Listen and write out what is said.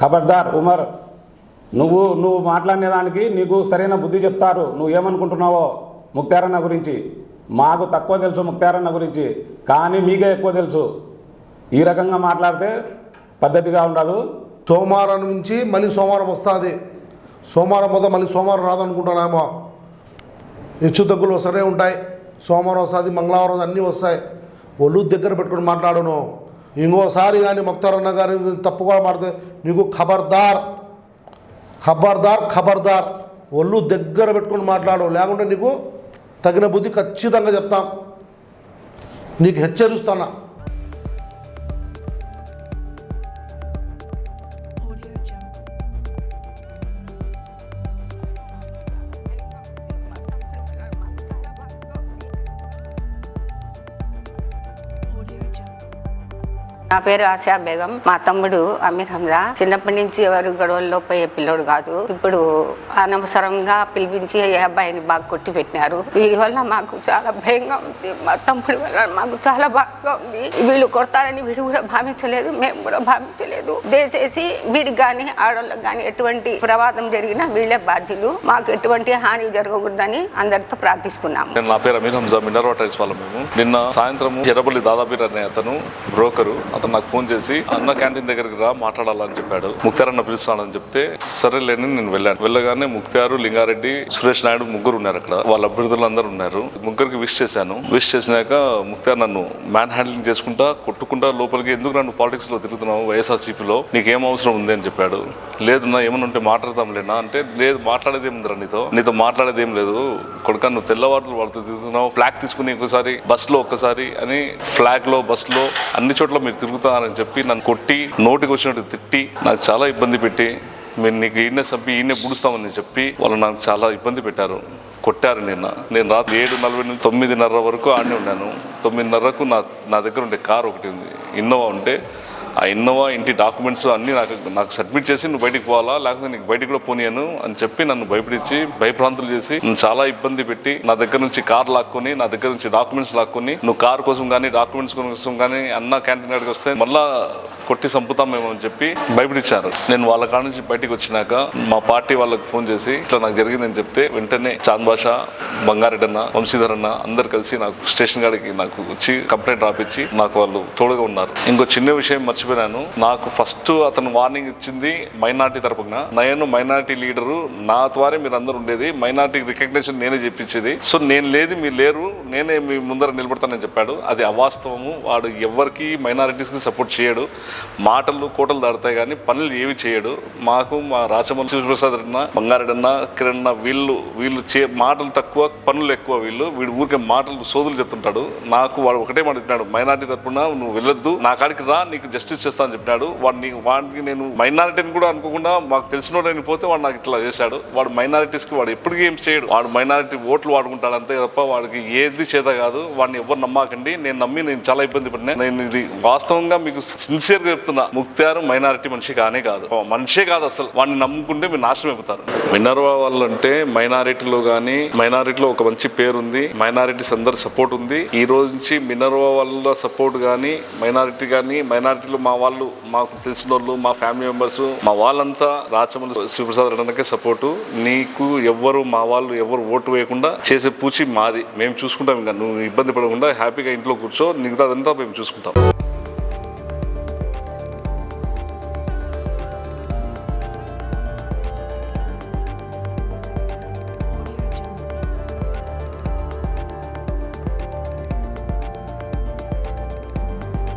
ఖబర్దార్ ఉమర్ నువ్వు నువ్వు మాట్లాడేదానికి నీకు సరైన బుద్ధి చెప్తారు. నువ్వు ఏమనుకుంటున్నావో ముక్తారన్న గురించి. మాకు తక్కువ తెలుసు ముక్తారన్న గురించి కానీ మీకే ఎక్కువ తెలుసు. ఈ రకంగా మాట్లాడితే పద్ధతిగా ఉండదు. సోమవారం నుంచి మళ్ళీ సోమవారం వస్తుంది. సోమవారం పోతే మళ్ళీ సోమవారం రాదనుకుంటానేమో హెచ్చు తగ్గులు సరే ఉంటాయి. సోమవారం వస్తుంది మంగళవారం అన్నీ వస్తాయి. ఒళ్ళు దగ్గర పెట్టుకుని మాట్లాడును. ఇంకోసారి కానీ ముక్తారన్న తప్పు తప్పుగా మాడితే నీకు ఖబర్దార్ ఖబర్దార్ ఖబర్దార్ ఒళ్ళు దగ్గర పెట్టుకుని మాట్లాడు లేకుంటే నీకు తగిన బుద్ధి ఖచ్చితంగా చెప్తాం నీకు హెచ్చరిస్తున్నా నా పేరు ఆశా బేగం. మా తమ్ముడు అమీర్ హంజా. చిన్నప్పటి నుంచి ఎవరు గొడవల్లో పోయే పిల్లోడు కాదు. ఇప్పుడు అనవసరంగా పిలిపించి అబ్బాయిని బాగా కొట్టి పెట్టినారు. వీడి వల్ల మాకు చాలా భయంగా ఉంది. మా తమ్ముడి వల్ల మాకు చాలా బాగా ఉంది. వీళ్ళు కొడతారని వీడు కూడా భావించలేదు. మేము కూడా భావించలేదు. దయచేసి వీడికి కానీ ఆడవాళ్ళకి కానీ ఎటువంటి ప్రమాదం జరిగినా వీళ్ళే బాధ్యులు. మాకు ఎటువంటి హాని జరగకూడదని అందరితో ప్రార్థిస్తున్నాము. నా పేరు అమీర్ హంజా. మినర్వా టైల్స్ వాళ్ళ మేము. నిన్న సాయంత్రం ఎర్రపల్లి దాదాపీర్ అనే అతను బ్రోకరు అతను నాకు ఫోన్ చేసి అన్న క్యాంటీన్ దగ్గరికి రా మాట్లాడాలని చెప్పాడు. ముక్తార్ అన్న పిలుస్తానని చెప్తే సరేలేని నేను వెళ్ళాను. వెళ్ళగానే ముక్తారు లింగారెడ్డి సురేష్ నాయుడు ముగ్గురు ఉన్నారు అక్కడ. వాళ్ళ అభ్యర్థులు అందరూ ఉన్నారు. ముగ్గురికి విష్ చేశాను. విష్ చేసినాక ముక్తార్ నన్ను మ్యాన్ హ్యాండ్లింగ్ చేసుకుంటా కొట్టుకుంటా లోపలికి ఎందుకు నన్ను పాలిటిక్స్లో తిరుగుతున్నావు వైఎస్ఆర్సీపీలో? నీకు ఏం అవసరం ఉంది? అని చెప్పాడు. లేదు నా ఏమన్నా ఉంటే మాట్లాడతాంలేనా అంటే లేదు మాట్లాడేది ఏముందిరా నీతో? నీతో మాట్లాడేది ఏం లేదు. కొడుక నువ్వు తెల్లవారులు వాళ్ళతో తిరుగుతున్నావు ఫ్లాగ్ తీసుకుని ఒకసారి బస్లో ఒక్కసారి అని ఫ్లాగ్లో బస్లో అన్ని చోట్ల మీరు తిరుగుతానని చెప్పి నన్ను కొట్టి నోటికి వచ్చినట్టు తిట్టి నాకు చాలా ఇబ్బంది పెట్టి మీరు నీకు ఈయనే చంపి ఈయనే పుడుస్తామని చెప్పి వాళ్ళు నాకు చాలా ఇబ్బంది పెట్టారు. కొట్టారు నిన్న. నేను రాత్రి ఏడు నలభై నుంచి తొమ్మిదిన్నర వరకు ఆడనే ఉన్నాను. తొమ్మిదిన్నరకు నా నా దగ్గర ఉండే కార్ ఒకటి ఉంది. ఇన్నోవా ఉంటే ఆ ఇన్నోవా ఇంటి డాక్యుమెంట్స్ అన్నీ నాకు నాకు సబ్మిట్ చేసి నువ్వు బయటికి పోవాలా? లేకపోతే నీకు బయటికి కూడా పోనీయను అని చెప్పి నన్ను భయపడించి భయప్రాంతులు చేసి నన్ను చాలా ఇబ్బంది పెట్టి నా దగ్గర నుంచి కార్ లాక్కొని నా దగ్గర నుంచి డాక్యుమెంట్స్ లాక్కొని నువ్వు కార్ కోసం కానీ డాక్యుమెంట్స్ కోసం కానీ అన్న క్యాంటీన్ కాడికి వస్తే మళ్ళీ కొట్టి చంపుతామేమో అని చెప్పి భయపడిచ్చారు. నేను వాళ్ళ కాడ నుంచి బయటికి వచ్చినాక మా పార్టీ వాళ్ళకి ఫోన్ చేసి ఇట్లా నాకు జరిగిందని చెప్తే వెంటనే చాంద్ బాషా బంగారెడ్డి అన్న వంశీధర్ అన్న అందరు కలిసి నాకు స్టేషన్ కాడికి నాకు వచ్చి కంప్లైంట్ రాపిచ్చి నాకు వాళ్ళు తోడుగా ఉన్నారు. ఇంకో చిన్న విషయం మర్చిపోయాను. నాకు ఫస్ట్ అతను వార్నింగ్ ఇచ్చింది మైనార్టీ తరపున. నేను మైనార్టీ లీడరు నా ద్వారా మీరు అందరూ ఉండేది. మైనార్టీ రికగ్నేషన్ నేనే చెప్పించేది సో నేను లేదు మీరు లేరు. నేనే మీ ముందర నిలబడతానని చెప్పాడు. అది అవాస్తవము. వాడు ఎవరికి మైనారిటీస్కి సపోర్ట్ చేయడు. మాటలు కోటలు దాడతాయి కానీ పనులు ఏవి చేయడు. మాకు మా రాచమల్లి శివప్రసాద్ అన్న బంగారెడ్డి అన్న కిరణ్ అన్న వీళ్ళు వీళ్ళు చే మాటలు తక్కువ పనులు ఎక్కువ వీళ్ళు. వీడు ఊరికే మాటలు సోదులు చెప్తుంటాడు. నాకు వాడు ఒకటే మాట చెప్పినాడు మైనారిటీ తరపున నువ్వు వెళ్ళొద్దు. నా కాడికి రా నీకు జస్టిస్ చేస్తా అని చెప్పినాడు. వాడిని వాడికి నేను మైనారిటీని కూడా అనుకోకుండా మాకు తెలిసిన వాడు పోతే వాడు నాకు ఇట్లా చేశాడు. వాడు మైనారిటీస్కి వాడు ఎప్పటికీ ఏం చేయడు. వాడు మైనారిటీ ఓట్లు వాడుకుంటాడు అంతే తప్ప వాడికి ఏది చేత కాదు. వాడిని ఎవరు నమ్మకండి. నేను నమ్మి నేను చాలా ఇబ్బంది పడినా. నేను ఇది వాస్తవంగా మీకు సిన్సియర్ గా చెప్తున్నా ముక్తారు మైనారిటీ మనిషి కానే కాదు. మనిషే కాదు అసలు. వాడిని నమ్ముకుంటే మీరు నాశనం అయిపోతారు. మినర్వా వాళ్ళు అంటే మైనారిటీలో కానీ మైనారిటీలో ఒక మంచి పేరు ఉంది మైనారిటీస్ అందరు సపోర్ట్ ఉంది. ఈ రోజు నుంచి మినర్వా వాళ్ళ సపోర్ట్ కానీ మైనారిటీ కానీ మైనారిటీలో మా వాళ్ళు మాకు తెలిసిన వాళ్ళు మా ఫ్యామిలీ మెంబర్స్ మా వాళ్ళంతా రాచమల్లి శివప్రసాద్ రెడ్డికే సపోర్టు. నీకు ఎవ్వరు మా వాళ్ళు ఎవరు ఓటు వేయకుండా చేసే పూచి మాది. మేము చూసుకుంటాం ఇంకా. నువ్వు ఇబ్బంది పడకుండా హ్యాపీగా ఇంట్లో కూర్చో. మిగతాదంతా మేము చూసుకుంటాం.